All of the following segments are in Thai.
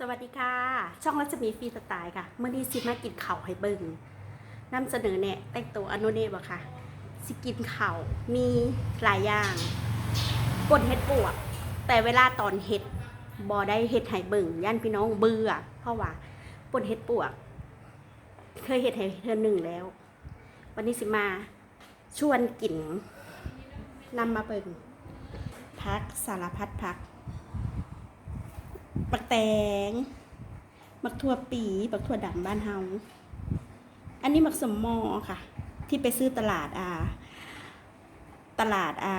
สวัสดีค่ะ ช่องรัชมีฟีสไตล์ค่ะเมื่อนี้สิมากินเข่าให้เบิ่งนำเสนอเนี่ยแต่งตัวอนุเนบะค่ะ สิกินเข่ามีหลายอย่างป่นเห็ดปวก แต่เวลาตอนเห็ดบอได้เห็ดให้เบิ่งย่านพี่น้องเบื่อเพราะว่าป่นเห็ดปวก เคยเห็ดให้เธอหนึ่งแล้ว วันนี้สิมาชวนกินนำมาเบิ่งพักสารพัดพัก ปักแตงมักทั่วปีปักทั่วดำบ้านเฮาอันนี้มักสมมอค่ะ ที่ไปซื้อตลาดอ่า ตลาดอ่า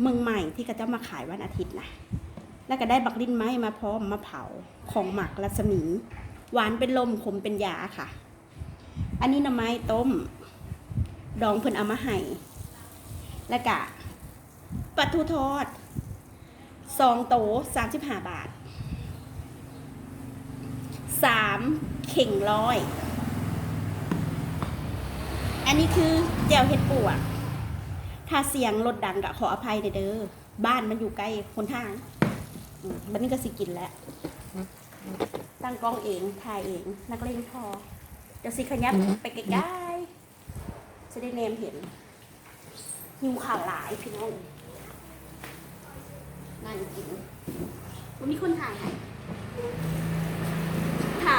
เมืองใหม่ที่เขาเจ้ามาขายวันอาทิตย์นะแล้วก็ได้บักลิ้นไม้มาพร้อมมาเผาของหมักรัศมี หวานเป็นลมขมเป็นยาค่ะ อันนี้หน้ำไม้ต้ม ดองเพิ่นเอามาให้แล้วก็ปลาทูทอดสองโตสามสิบห้าบาท สามเข่งร้อย อันนี้คือแจวเห็ดปวกถ้าเสียงรถดังก็ขออภัยเด้อ บ้านมันอยู่ใกล้คนทางอืมบันนี้ก็สิกินแล้ว ตั้งกล้องเองถ่ายเอง นักเลงพอ เดี๋ยวสิขยับไปใกล้ๆจะได้เนมเห็นหิวข่าวหลายพี่น้องนั่งกินวันนี้คนถ่ายให้ ค่ะ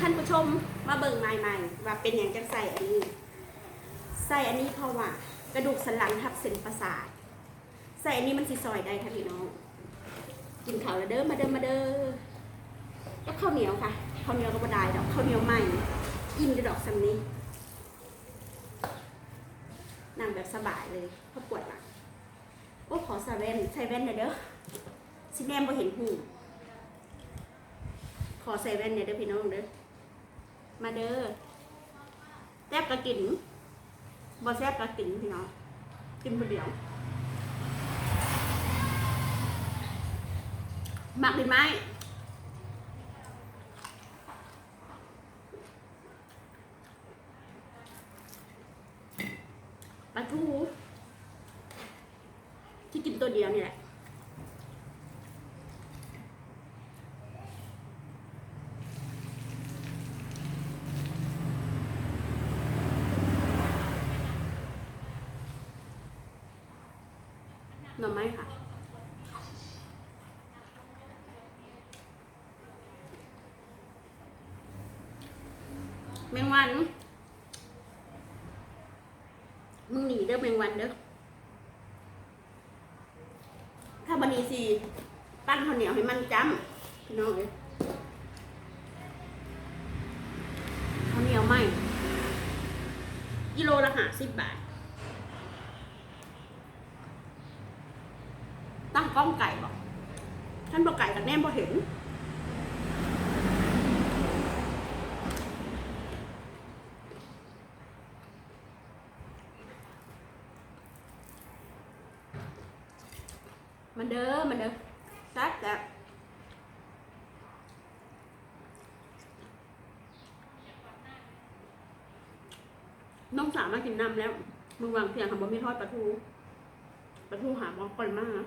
ท่านผู้ชมมาเบิ่งใหม่ๆว่าเป็นอย่างจังใส่อันนี้ ใส่อันนี้เพราะว่ากระดูกสันหลังทับเส้นประสาท ใส่อันนี้มันสิซอยได้ค่ะพี่น้อง กินข้าวแล้วเด้อมาเด้อมาเด้อแล้วข้าวเหนียวค่ะข้าวเหนียวก็บ่ได้ดอกข้าวเหนียวใหม่อิ่มจะดอกสำนี้นั่งแบบสบายเลยเพราะปวดหลังโอ้ขอใส่แว่นใส่แว่นหน่อยเด้อสิแนมบ่เห็นหู ขอใส่แว่นเนี่ยเด้อพี่น้องเด้อ มาเด้อแซ่บกะกินบ่แซ่บกะกินพี่น้อง กินคนเดียวหมักหรือไม่ปลาทูที่กินตัวเดียวนี่แหละ หน่อไม้ค่ะ แมงวัน มึงหนีเด้อแมงวันเด้อ ถ้าบันนี้สิปั้นข้าวเหนียวให้มันจ้ำพี่น้องเลยข้าวเหนียวไหมกิโลละห้าสิบบาท ตั้งกล้องไก่บอกท่านบอกไก่กับแนมบอเห็นมันเด้อมันเด้อซ่บแซ่บน้องสาวมากินน้ำแล้วมึงวางเสียงค่ะบ่มีทอดปลาทูปลาทูหาบอกก่อนมาก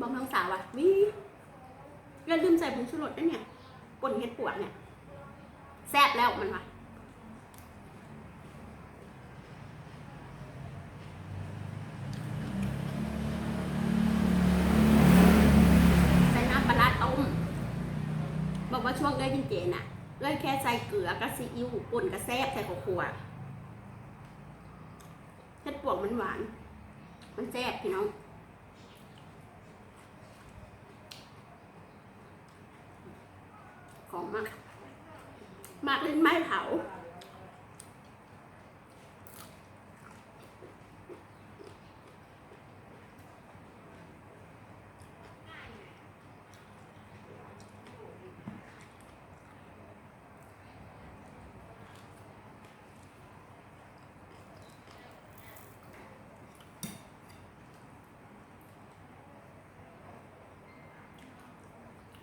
บอกน้องสาวว่าวิอย่าลืมใส่ผงชูรสด้วยเนี่ยป่นเห็ดปวกเนี่ย แซ่บแล้วมันว่ะใส่น้ำปลาร้าต้มบอกว่าช่วงเอ้ยกินเจน่ะเอ้ยแค่ใส่เกลือกับซีอิ๊วป่นกับแซ่บใส่ข้าวคั่วเห็ดปวกมันหวาน มันแซ่บพี่น้อง ข องมากมากลิ้นไม้เผา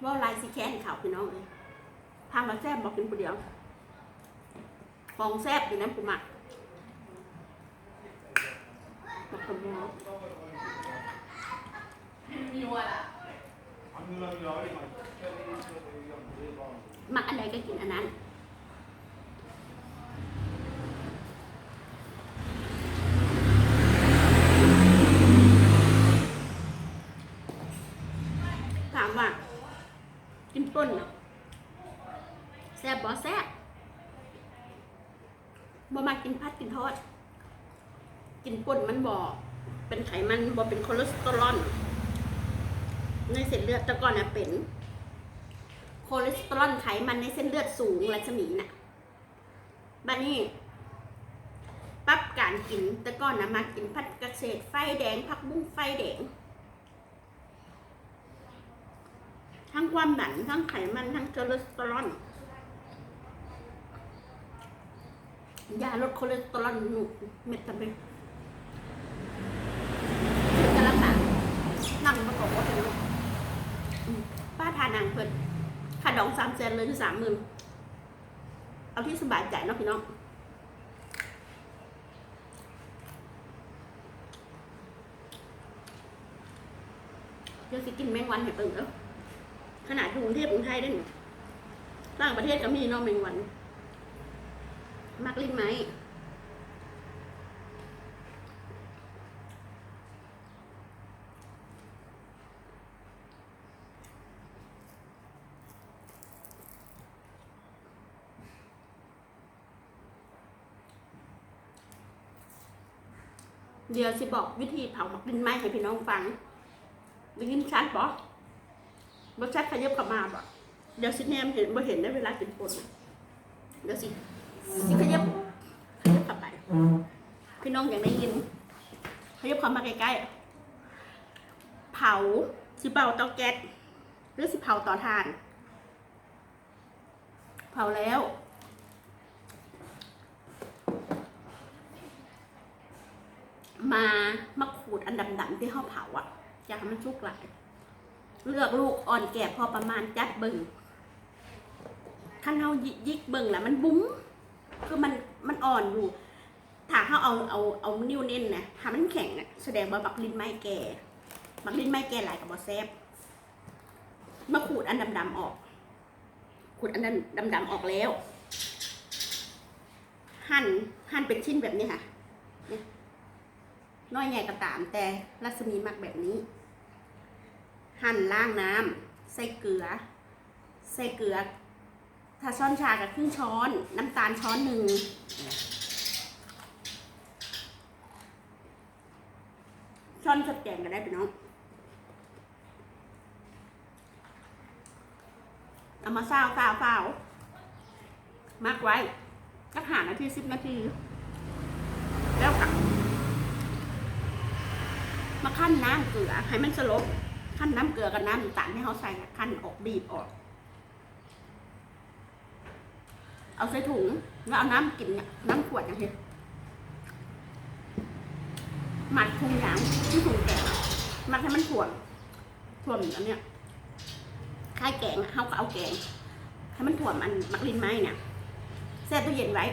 ว่าลายสีแค้นเขาพี่น้องเลย ทางมาแซ่บบอกกินคนเดียว ของแซ่บอยู่นะปูหมักหมักสมอหมักอันใดก็กินอันนั้น ถามว่า กินป่นน่ะแซ่บบ่แซ่บบ่มากินพัดกินทอด กินมันบ่เป็นไขมันบ่เป็นคอเลสเตอรอลในเส้นเลือดแต่ก่อนนะเป็นคอเลสเตอรอลไขมันในเส้นเลือดสูงรัศมีน่ะบัดนี้ปรับการกินแต่ก่อนนะมากินผัดกระเฉดไฟแดงผักบุ้งไฟแดง ทั้งความดันทั้งไขมันทั้งคอเลสเตอรอลยาลดคอเลสเตอรอลหนุเม็ดทำไปถึง จะรักษานั่งประกอบว่าเป็นโรคป้าทานนางเพิ่นค่าดองสามแสนเลยคือสามหมื่นเอาที่สบายใจเนาะพี่น้องเดี๋ยวสิกินแมงวันให้เปิ่งเด้อขนาดกรุงเทพกรุงไทยได้หนูต่างประเทศก็มีเน้องแมงวัน มักลิ้นไหม เดี๋ยวสิบอกวิธีเผาหมักลิ้นไหมให้พี่น้องฟังได้ยินชัดปะรสชาติขยับกลับมาบ่เดี๋ยวสิแนมเห็นบ่เห็นได้เวลากินป่นน่ะเดี๋ยวสิสิขยับขยับกลับไปพี่น้องอย่างได้ยินขยับเข้ามาใกล้ๆเผาสิเผาเตาแก๊สหรือสิเผาต่อทาน เผาแล้ว มามาขูดอันดำๆที่เขาเผาอะอยากให้มันชุกหลายเลือกลูกอ่อนแก่พอประมาณจัดเบิ่งถ้าเรายิยิกเบิ่งแล้วมันบุ้มคือมันมันอ่อนอยู่ ถ้าเขาเอาเอาเอานิ้วเน้นนะถ้ามันแข็งน่ะแสดงว่าบักลินไม้แก่ บักลินไม้แก่หลายกับบอแซบมาขูดอันดำๆออก ขูดอันนั้นดำๆออกแล้ว หั่นหั่นเป็นชิ้นแบบนี้ค่ะเน้อยใหญ่ก็ตามแต่รัศมีมักแบบนี้ หั่นล่างน้ำใส่เกลือ ใส่เกลือ ถ้าช้อนชากับครึ่งช้อน น้ำตาลช้อนหนึ่งช้อนสดแกงก็ได้พี่น้องเอามาซาวซาวซาวมักไว้สักหานาทีสิบนาที แล้วค่ะ มาขั้นน้ำเกลือให้มันสลบขั้นน้ำเกลือกับน้ำตาลที่เขาใส่ขั้นออกบีบออก เอาใส่ถุงแล้วเอาน้ำกินเนี่ยน้ำขวดอย่างเงี้ยหมัดทุงยางที่ถุงแกงอะหมัดให้มันถ่วมถ่วมอันเนี้ยคล้ายแกงเขาก็เอาแกงให้มันถ่วมอันมักลินไม้เนี่ยแช่ตู้เย็นไว้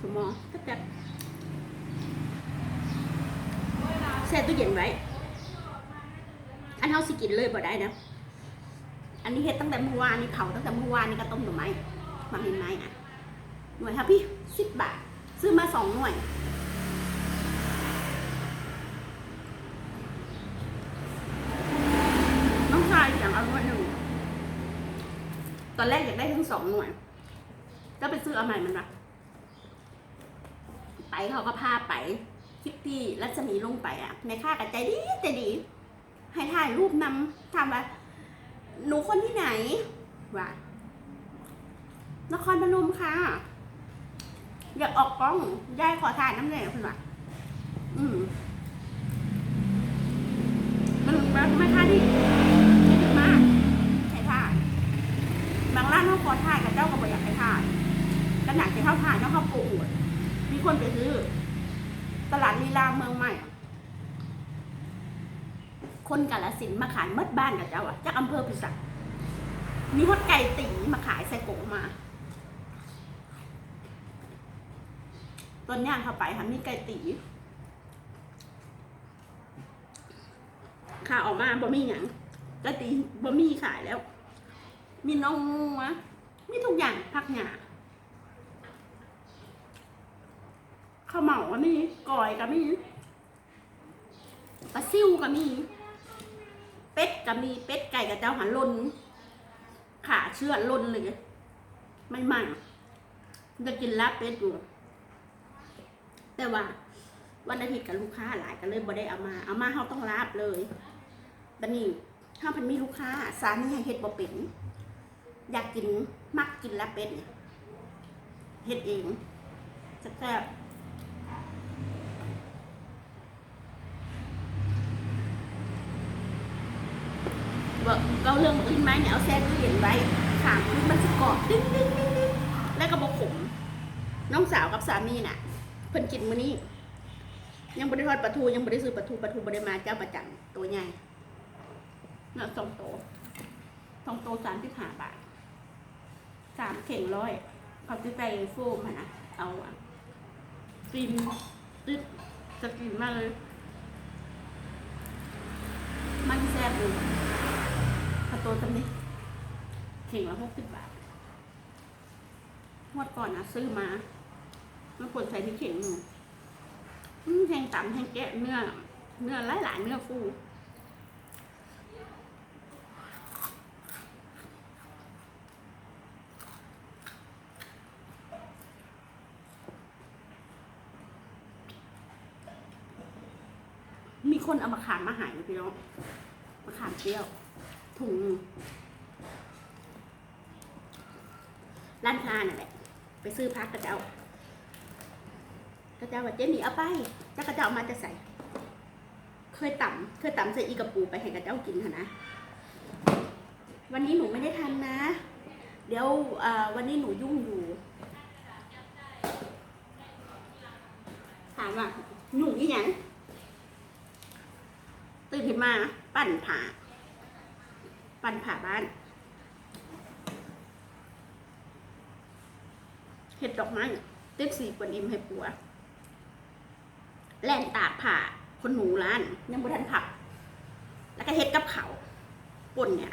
สมมองก็จะ แช่ตู้เย็นไว้ อันเฮาสิกินเลยบ่ได้นะอันนี้เฮ็ดตั้งแต่เมื่อวานนี่เผาตั้งแต่เมื่อวานนี่ก็ต้มหน่อไม้มาเป็นไม้อะหน่วยครับพี่สิบบาท ซื้อมาสองหน่วยน้องชายอยางเอาหน่วยหนึ่งตอนแรกอยากได้ทั้งสองหน่วย ก็ไปซื้อเอาใหม่มันนะไปเขาก็พาไป คลิปที่รัศมีลงไปอะในค่ากับใจดีใจดี ให้ถ่ายรูปนำถามว่าหนูคนที่ไหนว่านครพนมค่ะ อยากออกกล้องยายขอถ่ายน้ำแหน่คุณว่ะอืมมันมันไม่ค่าที่ไม่ถึงมากให้ถ่ายบางร้านเขาขอถ่ายกับเจ้าก็บอกอยากให้ถ่ายขนาดที่เขาถ่ายแล้วเขาปลูกมีคนไปซื้อ ตลาดลีลาเมืองใหม่ คนกาลสินมาขายมัดบ้านกับเจ้าอะจากอำเภอพิสักมีฮดไก่ตีมาขายใส่โงมาต้นย่างเข้าไปค่ะมีไก่ตีข่ะออกมาบะมี่หยังไก่ตีบะมี่ขายแล้ว มีน้องงูมีทุกอย่างพักหยา ข้าวเหมาก็มีก่อยก็มีปลาซิวก็มี เป็ดก็มีเป็ดไก่กับเจ้าหันลนขาเชื่อลนเลยไม่มันจะกินลาบเป็ดอยู่แต่ว่า วันอาทิตย์กับลูกค้าหลายก็เลยบ่ได้เอามา เอามาเขาต้องลาบเลยบันนี้ถ้าพันมีลูกค้า สามีให้เฮ็ดบ่เป็นอยากกินมักกินลาบเป็ดเนี่ยเฮ็ดเองแซ่บ ว่าเราเรื่องอื่นไหมเนี่ยเอาแซ่ตู้เย็นไว้ขางคือมันจะกอบดิ้งดิ้งดิ้งดิ้งแล้วก็บอกขมน้องสาวกับสามีน่ะเพิ่นกินมื้อนี้ ยังบริทอดปลาทูยังบริซื้อปลาทูปลาทูบริมาเจ้าประจำตัวใหญ่น่ะสองโตสองโตสามสิบห้าบาทสามเข่งร้อยเขาจะใส่โฟมนะเอาอะฟิล์มติดจะกินมากเลย มันแซ่บเลยถ้าโตจำนี้ เข่งละหกสิบบาทงวดก่อนนะซื้อมาแล้วคนใส่ที่เข่งหนึ่งแทงต่ำแทงแกะเนื้อ เนื้อหลายหลายเนื้อฟูมีคนเอามาขามมาหายพี่น้องมาขามเปรี้ยวถุงหนึ่ง ร้านค้านั่นแหละ ไปซื้อพักกระเจ้ากระเจ้าว่าเจ๊หมีเอาไปจ้ากระเจ้าเอามาจะใส่ เคยต่ำเคยต่ำใส่อีกระปูไปให้กระเจ้ากินค่ะนะ วันนี้หนูไม่ได้ทำนะ เดี๋ยววันนี้หนูยุ่งอยู่ ถามว่าหนุ่งอีหยังตื่นขึ้นมา ปั่นผ่า ปั่นผ่าบ้าน เห็ดดอกไม้เติ๊กสีกวนอิมให้ปัว แล่นตากผ่าคนหนูร้านยังบ่ทันผัก แล้วก็เฮ็ดกับเขาป่นเนี่ย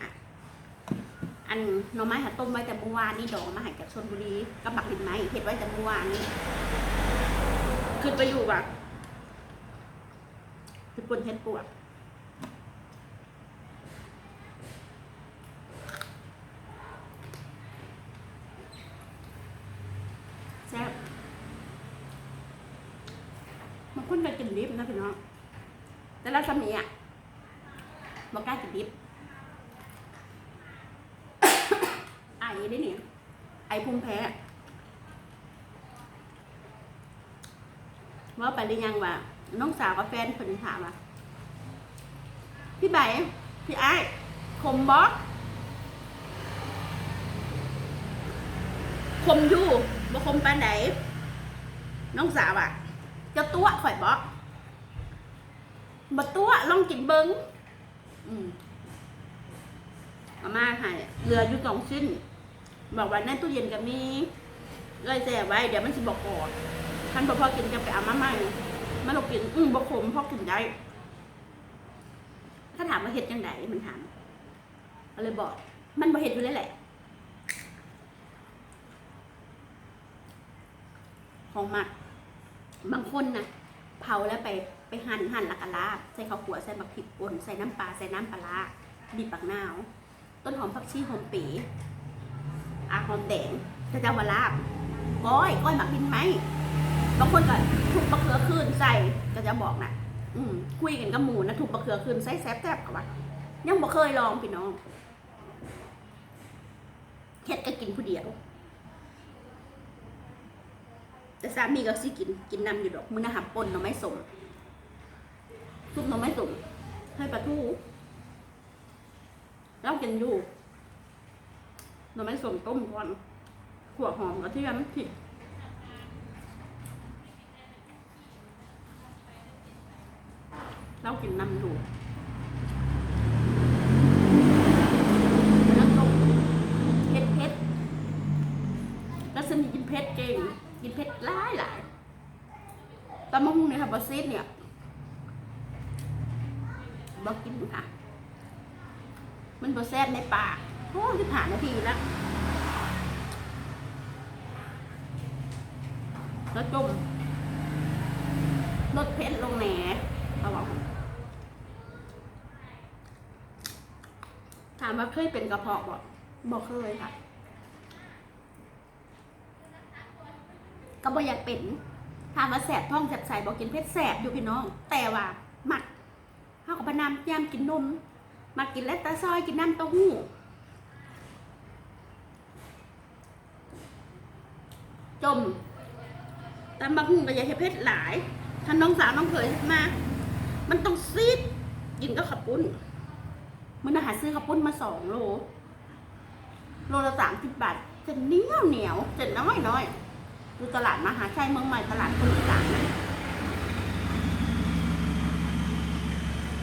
อันหน่อไม้หาต้มไว้แต่เมื่อวานนี่ดอกมาหายจากชนบุรีกับบักดินไม้เฮ็ดไว้แต่เมื่อวานนี้ขึ้นไปอยู่แบบคือป่นเฮ็ดปวดแซ่บบางคนก็กิ นะพี่น้องแต่ละสมัยอะบอกกล้ากินดิบไอได้เนี่ยไอภูมิแพ้ว่าไปหรือยังว่าน้องสาวกับแฟนเพิ่นถามว่าพี่ใบพี่ไอ้คมบอคมอยู่บ่คมปานไหนน้องสาวอะเจะตัวข่อยบอก บตัวลองกินเบิงอืมอามาให้เหลืออยู่สองชิ้น บอกว่าในตู้เย็นก็มีเลยแส่ไว้ เดี๋ยวมันสิบอกก่อนท่านบ่พอกินจะไปเอามาใหม่มาลองกิน อืมบ่ขมพอกินได้ ถ้าถามว่าเฮ็ดยังไงมันถามก็เลยบอก มันบ่เฮ็ดอยู่แล้วแหละ ของหมักบางคนนะเผาแล้วไป หั่นหั่นล้วก็ลาบใส่ข้าวขัวใส่บักผิดป่นใส่น้ำปลาใส่น้ำปลาร้าบีบปักนาว ต้นหอมผักชีหอมปีอาหอมแดงจะเจะมาลาบก้อยก้อยหมักพินไหมบางคนก็ถูกปลาเขือคืนใส่ก็จะบอกนะอืมคุยกันกับหมูนะถูกปลาเขือคืนใส่แซ่บแซ่บกับว่ายังบ่เคยลองพี่น้องเฮ็ดก็กินผู้เดียวแต่สามีก็สิกินกินน้ำอยู่ดอกมือนะหับปนหน่อไม้สม ซุปหน่อไม้สมให้ปลาทูแล้วกินอยู่หน่อไม้สมต้มก่อนขัวหอมกระเทียมผิดแล้วกินน้ำอ มันบอแซ่บในปากโอ้ที่ผ่านนาทีแล้วแล้วจุ่มลดเผ็ดลงแหนเอาบอกถามว่าเคยเป็นกระเพาะบอกบอกเคยค่ะ ก็บ่อยากเป็นถามว่าแสบท้องแสบใสบอกกินเผ็ดแสบอยู่พี่น้อง แต่ว่าหมักข้าวกับพะนำยามกินนม มากินแล้วตาซอยกินน้ำเต้าหู้จมตำบักหุ่งก็อย่าให้เผ็ดหลายถ้านน้องสาวน้องเขยมา มันต้องซีดกินก็ขับปุ้นมันอาหารซื้อขับปุ้นมาสองโล โลละสามสิบบาทจะเหนียวเหนียวจะน้อยน้อยดูตลาดมหาชัยเมืองใหม่ตลาดคนอีสาน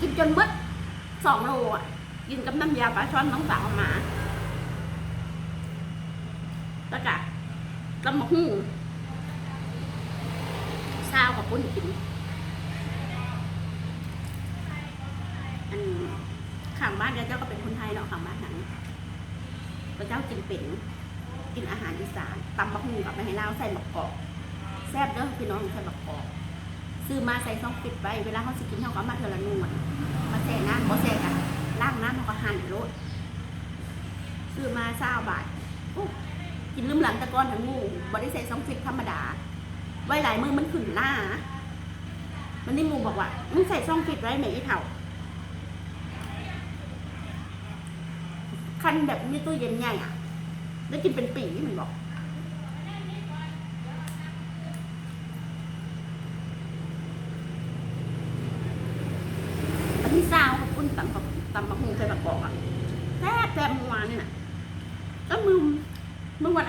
กินจนหมด สองโลอะ กินกับน้ำยาปลาช่อนน้องสาวเอามาตะกะกำมะฮู้ซาวกับปุ้นกินอันข้างบ้านเจ้าก็เป็นคนไทยเนาะข้างบ้านนั้นพระเจ้ากินเป็น กินอาหารอีสานตำมะฮูกับไม่ให้เล่าใส่มะกอกแซ่บเด้อพี่น้องใส่มะกอก ซื้อมาใส่ซองปิดไว้ เวลาเขาสิกินเขาก็มาเทอละนวลมาแช่น้ำบ่แช่กันล้างน้ำเขาก็หั่นโรดซื้อมาเศร้าบาทกินลืมหลังตะกอนทั้งงูบ่ได้ใส่ซองฟิตธรรมดา ไว้หลายมือมันขึ้นหน้า มันนี่มูบอกว่ามึงใส่ซองฟิตไว้ไหมอีเถ่าคันแบบมีตู้เย็นใหญ่อะได้กินเป็นปีมันบอก อันที่ซาวกับปุ้นตำกับตำมะฮุงใส่บักบอกอะแซ่บแซ่บเมื่อวานนี่น่ะก็มือ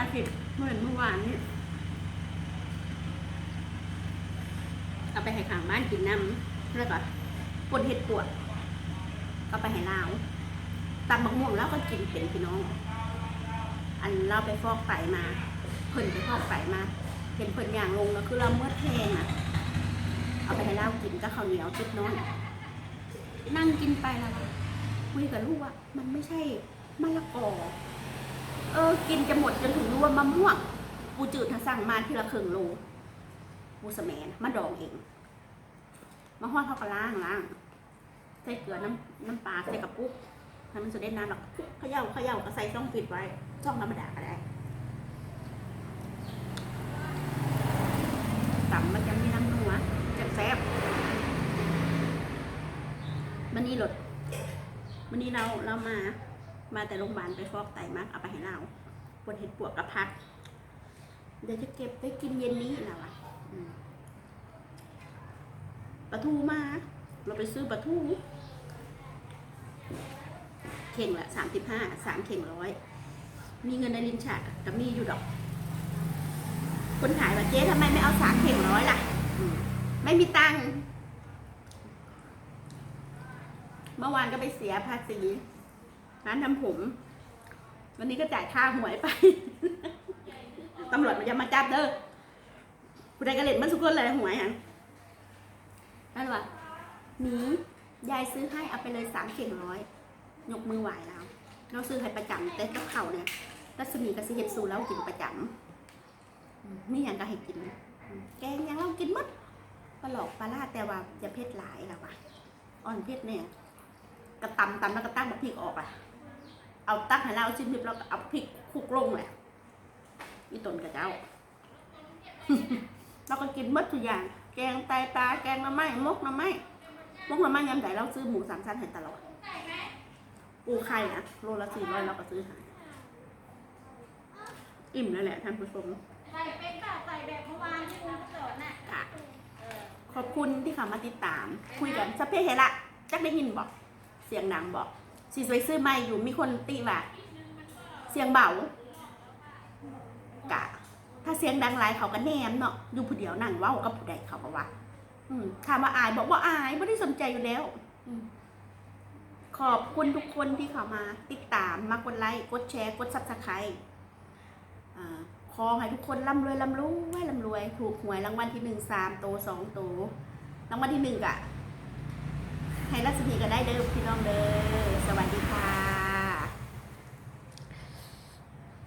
าทิตย์เมื่อเมื่อวานนี่เอาไปให้ข้างบ้านกินน้ำแล้วก็ปวดเห็ดปวดก็ไปให้ลาวตำมะม่วงแล้วก็กินเป็นพี่น้อง อันเราไปฟอกไตมาเพิ่นไปฟอกไตมาเห็นเพิ่นอย่างลงแล้วคือเราเมื่อแทงอะ เอาไปให้เรากินก็ข้าวเหนียวจุดน้อยนั่งกินไปแล้วคุยกับลูกว่ามันไม่ใช่มะละกอ เออ กินจะหมดจนถึงรู้ว่ามะม่วง ปูจืดทางสั่งมาที่ละครึ่งโลปูสแมนมาดองเอง มาห้อนเขาก็ล้างล้างใส่เกลือน้ำน้ำปลาใส่กระปุกให้มันสุดเด็ดน้ำหรอกเขย่าเขย่าก็ใส่ช่องปิดไว้ช่องธรรมดาก็ได้ต่ำมันจะมีน้ำนัวแซ่บมันนี้หลดวันนี้เราเรามา มาแต่โรงพยาบาลไปฟอกไตมากเอาไปให้เราปวดเห็ดปวดกระพัก เดี๋ยวจะเก็บไปกินเย็นนี้นะวะปลาทูมา เราไปซื้อปลาทู เข่งละสามสิบห้าสามเข่งร้อย มีเงินในลิ้นชักกับมีอยู่ดอก คนขายว่าเจ๊ทำไมไม่เอาสามเข่งร้อยล่ะมไม่มีตังค์ เมื่อวานก็ไปเสียภาษี ร้านทำผม วันนี้ก็จ่ายค่าหวยไป ตำรวจมันจะมาจับเด้อผู้ใดก็เล่นมันสุกเลยหวยอะนั่นวะหนียายซื้อให้เอาไปเลยสามเข่งร้อย ยกมือไหวแล้ว เราซื้อให้ประจำแต่กับเขาเนี่ยรัศมีกับสิเฮ็ดสูแล้วกินประจำอืมมีอย่างก็ให้กิน แกงยังเรากินหมดปลาหลอกปลาล่าแต่ว่าจะเผ็ดหลายแล้วว่ะอ่อนเผ็ดเนี่ยกระตำตำแล้วก็ตั้งแบักพริกออกอะ เอาตั้งให้เราชิ้นนิดแล้วก็เอาพริกคลุกลงเลยนี่ตนกับเจ้าเราก็กินหมดทุกอย่าง แกงไตปลาแกงหน้ำไม้มกหน้ำไม้มกหน้ำไม้ยำใหญ่เราซื้อหมูสามชั้นให้ตลอดปูไข่นะโลละสี่ร้อยเราก็ซื้อหายอิ่มแล้วแหละท่านผู้ชมใส่เป็นแบบใส่แบบเมื่อวานที่คุณเกิดน่ะค่ะเออขอบคุณที่เข้ามาติดตาม คุยกันสพเพเฮละจักได้ยินบอก เสียงดังบอก สีสวยซื้อใหม่อยู่มีคนตีว่าเสียงเบากะ ถ้าเสียงดังไรเขาก็แนมเนาะอยู่ผู้เดียวนั่งว้าวกับผู้ใดเขาบอว่าถามว่าอายบอกว่าอายไม่ได้สนใจอยู่แล้วขอบคุณทุกคนที่เข้ามา ติดตามมากดไลค์กดแชร์ กดซับสไครต์ขอให้ทุกคนร่ำรวยร่ำรวยร่ำรวย ถูกหวยรางวัลที่หนึ่งสามโตสองโตรางวัลที่หนึ่งอะ ไทยรัศมีก็ได้เด้อพี่น้องเด้อสวัสดีค่ะ